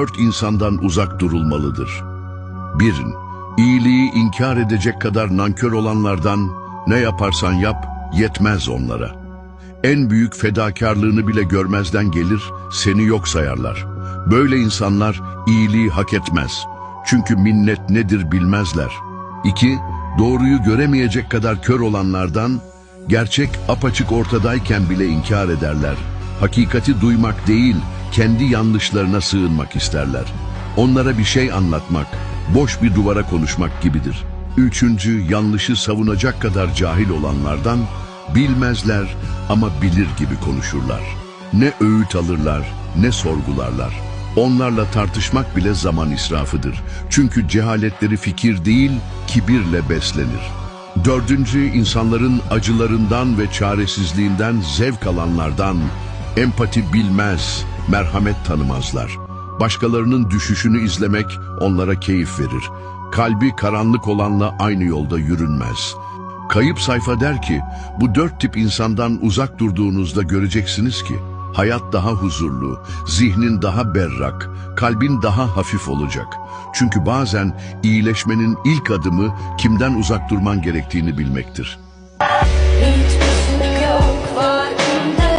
dört insandan uzak durulmalıdır. 1. İyiliği inkar edecek kadar nankör olanlardan ne yaparsan yap yetmez onlara. En büyük fedakarlığını bile görmezden gelir, seni yok sayarlar. Böyle insanlar iyiliği hak etmez. Çünkü minnet nedir bilmezler. 2. Doğruyu göremeyecek kadar kör olanlardan, gerçek apaçık ortadayken bile inkar ederler. Hakikati duymak değil, kendi yanlışlarına sığınmak isterler. Onlara bir şey anlatmak, boş bir duvara konuşmak gibidir. Üçüncü, yanlışı savunacak kadar cahil olanlardan, bilmezler ama bilir gibi konuşurlar. Ne öğüt alırlar, ne sorgularlar. Onlarla tartışmak bile zaman israfıdır. Çünkü cehaletleri fikir değil, kibirle beslenir. Dördüncü, insanların acılarından ve çaresizliğinden zevk alanlardan, empati bilmez, merhamet tanımazlar. Başkalarının düşüşünü izlemek onlara keyif verir. Kalbi karanlık olanla aynı yolda yürünmez. Kayıp sayfa der ki, bu dört tip insandan uzak durduğunuzda göreceksiniz ki, hayat daha huzurlu, zihnin daha berrak, kalbin daha hafif olacak. Çünkü bazen iyileşmenin ilk adımı kimden uzak durman gerektiğini bilmektir.